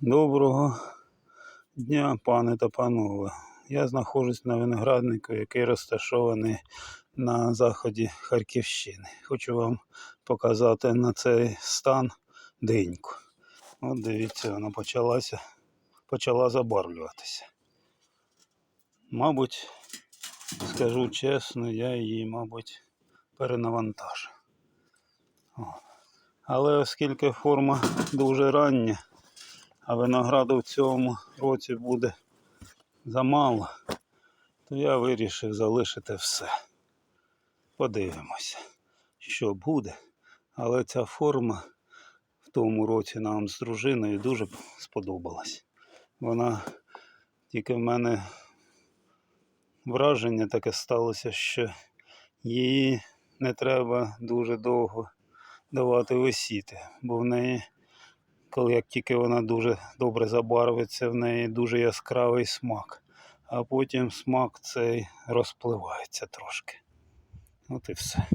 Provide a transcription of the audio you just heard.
Доброго дня, пане та панове. Я знаходжусь на винограднику, який розташований на заході Харківщини. Хочу вам показати на цей стан диньку. От дивіться, вона почалася, почала забарвлюватися. Мабуть, скажу чесно, я її, мабуть, перенавантажу. Але оскільки форма дуже рання, а винограду в цьому році буде замало, то я вирішив залишити все. Подивимося, що буде. Але ця форма в тому році нам з дружиною дуже сподобалась. Вона тільки в мене враження таке сталося, що її не треба дуже довго давати висіти, бо в неї коли як тільки вона дуже добре забарвиться, в неї дуже яскравий смак, а потім смак цей розпливається трошки. От і все.